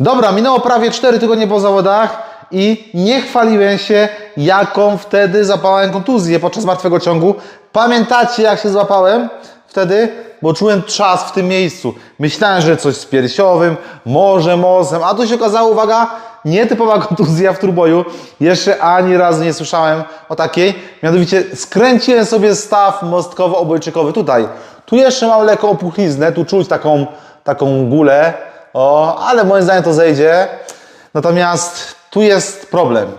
Dobra, minęło prawie 4 tygodnie po zawodach i nie chwaliłem się, jaką wtedy zapałem kontuzję podczas martwego ciągu. Pamiętacie, jak się złapałem wtedy? Bo czułem czas w tym miejscu. Myślałem, że coś z piersiowym, może mozem, a tu się okazało, uwaga, nietypowa kontuzja w turboju. Jeszcze ani razu nie słyszałem o takiej. Mianowicie skręciłem sobie staw mostkowo-obojczykowy tutaj. Tu jeszcze mam lekką opuchliznę, tu czuć taką, taką gulę. O, ale moim zdaniem to zejdzie. Natomiast tu jest problem.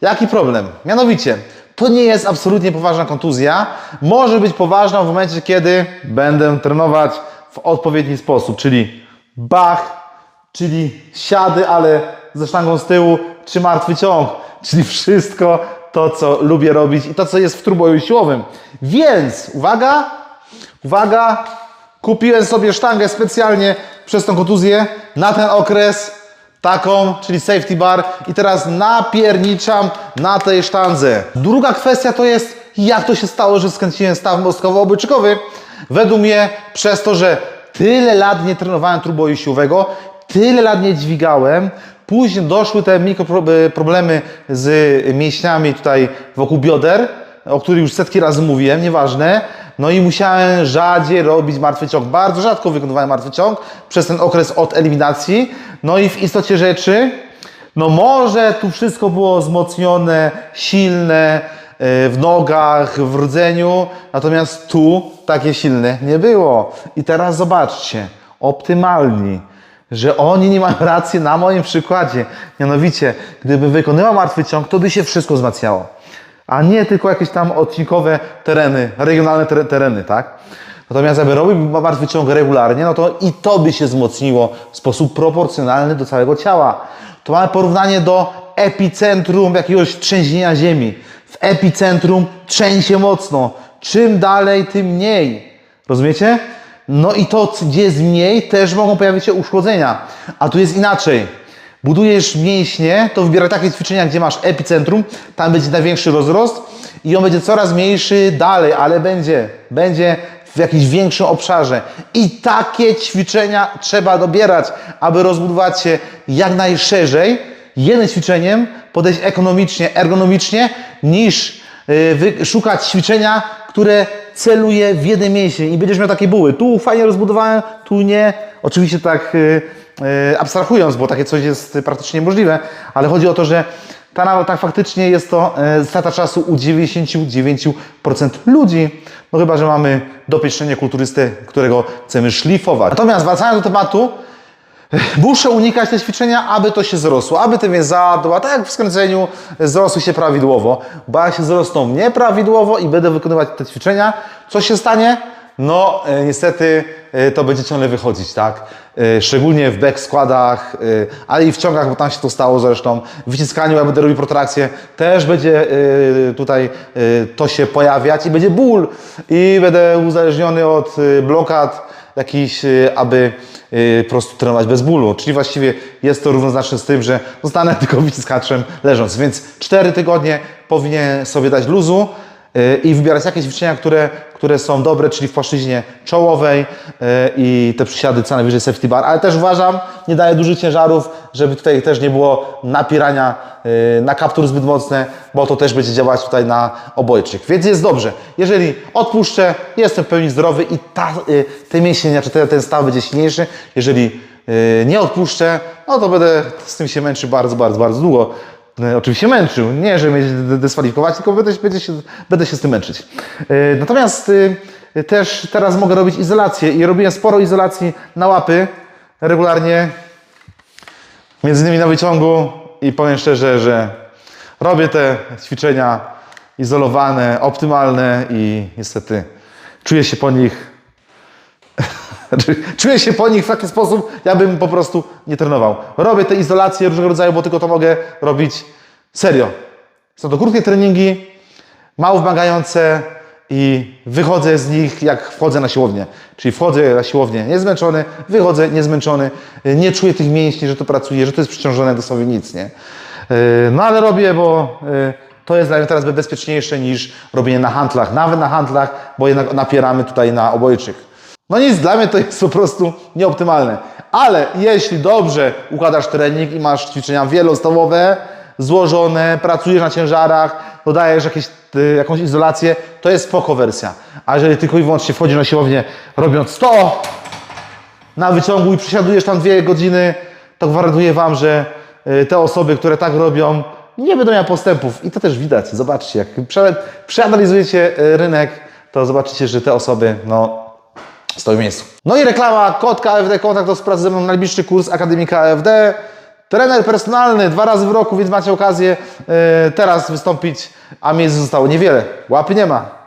Jaki problem? Mianowicie, to nie jest absolutnie poważna kontuzja. Może być poważna w momencie, kiedy będę trenować w odpowiedni sposób, czyli bach, czyli siady, ale ze sztangą z tyłu, czy martwy ciąg, czyli wszystko to, co lubię robić i to, co jest w turboju siłowym. Więc, uwaga, uwaga, kupiłem sobie sztangę specjalnie przez tą kontuzję na ten okres, taką, czyli safety bar i teraz napierniczam na tej sztandze. Druga kwestia to jest, jak to się stało, że skręciłem staw mostkowo-obojczykowy. Według mnie przez to, że tyle lat nie trenowałem trójboju siłowego, tyle lat nie dźwigałem, później doszły te mikroproblemy z mięśniami tutaj wokół bioder, o których już setki razy mówiłem, nieważne. No i musiałem rzadziej robić martwy ciąg. Bardzo rzadko wykonywałem martwy ciąg przez ten okres od eliminacji. No i w istocie rzeczy, no może tu wszystko było wzmocnione, silne yy, w nogach, w rdzeniu, natomiast tu takie silne nie było. I teraz zobaczcie, optymalni że oni nie mają racji na moim przykładzie. Mianowicie, gdyby wykonywał martwy ciąg, to by się wszystko wzmacniało. A nie tylko jakieś tam odcinkowe tereny, regionalne tere- tereny, tak? Natomiast jakby robił martwy ciąg regularnie, no to i to by się wzmocniło w sposób proporcjonalny do całego ciała. To mamy porównanie do epicentrum jakiegoś trzęsienia ziemi. W epicentrum trzęsie mocno. Czym dalej, tym mniej. Rozumiecie? No i to, gdzie jest mniej, też mogą pojawić się uszkodzenia. A tu jest inaczej. Budujesz mięśnie, to wybieraj takie ćwiczenia, gdzie masz epicentrum, tam będzie największy rozrost i on będzie coraz mniejszy dalej, ale będzie, będzie w jakimś większym obszarze. I takie ćwiczenia trzeba dobierać, aby rozbudować się jak najszerzej, jednym ćwiczeniem podejść ekonomicznie, ergonomicznie, niż wy- szukać ćwiczenia, które celuje w jeden mięsień i będziesz miał takie buły. Tu fajnie rozbudowałem, tu nie. Oczywiście tak yy, yy, abstrahując, bo takie coś jest praktycznie niemożliwe, ale chodzi o to, że ta, tak faktycznie jest to yy, strata czasu u 99% ludzi, no chyba, że mamy dopieszczenie kulturysty, którego chcemy szlifować. Natomiast wracając do tematu, Muszę unikać te ćwiczenia, aby to się zrosło, aby ten a tak jak w skręceniu zrosły się prawidłowo. Bo jak się zrosną nieprawidłowo i będę wykonywać te ćwiczenia, co się stanie? No e, niestety e, to będzie ciągle wychodzić, tak? E, szczególnie w back składach, ale i w ciągach, bo tam się to stało zresztą. W wyciskaniu, jak będę robił protrakcję, też będzie tutaj to się pojawiać i będzie ból i będę uzależniony od blokad jakiś, y, aby y, po prostu trenować bez bólu. Czyli właściwie jest to równoznaczne z tym, że zostanę tylko wyciskaczem leżąc. Więc 4 tygodnie powinien sobie dać luzu i wybierać jakieś ćwiczenia, które, które są dobre, czyli w płaszczyźnie czołowej y, i te przysiady co najwyżej safety bar. Ale też uważam, nie daję dużych ciężarów, żeby tutaj też nie było napierania y, na kaptur zbyt mocne, bo to też będzie działać tutaj na obojczyk. Więc jest dobrze. Jeżeli odpuszczę, jestem w pełni zdrowy i ta, y, te mięśnie, znaczy ten, staw będzie silniejszy. Jeżeli nie odpuszczę, no to będę z tym się męczył bardzo, bardzo, bardzo długo. Y, Oczywiście męczył, nie, że mnie dyskwalifikować, tylko będę, będę, się, będę się z tym męczyć. Y, Natomiast y, też teraz mogę robić izolację i robiłem sporo izolacji na łapy regularnie między innymi na wyciągu i powiem szczerze, że robię te ćwiczenia izolowane, optymalne i niestety czuję się po nich Znaczy, czuję się po nich w taki sposób, jakbym po prostu nie trenował. Robię te izolacje różnego rodzaju, bo tylko to mogę robić serio. Są to krótkie treningi, mało wymagające i wychodzę z nich jak wchodzę na siłownię. Czyli wchodzę na siłownię niezmęczony, wychodzę niezmęczony, nie czuję tych mięśni, że to pracuje, że to jest przyciążone dosłownie nic, nie? Yy, No ale robię, bo yy, to jest dla mnie teraz bezpieczniejsze niż robienie na handlach. Nawet na handlach, bo jednak napieramy tutaj na obojczyk. No nic, dla mnie to jest po prostu nieoptymalne. Ale jeśli dobrze układasz trening i masz ćwiczenia wielostawowe, złożone, pracujesz na ciężarach, dodajesz jakieś, y, jakąś izolację, to jest spoko wersja. A jeżeli tylko i wyłącznie wchodzisz na siłownię robiąc 100 na wyciągu i przesiadujesz tam dwie godziny, to gwarantuję Wam, że y, te osoby, które tak robią, nie będą miały postępów. I to też widać. Zobaczcie, jak prze, przeanalizujecie y, rynek, to zobaczycie, że te osoby, no, stoi w miejscu. No i reklama, kod KFD, kontakt do sprawy ze mną, najbliższy kurs Akademii KFD. Trener personalny dwa razy w roku, więc macie okazję e, teraz wystąpić, a miejsc zostało niewiele. Łapy nie ma.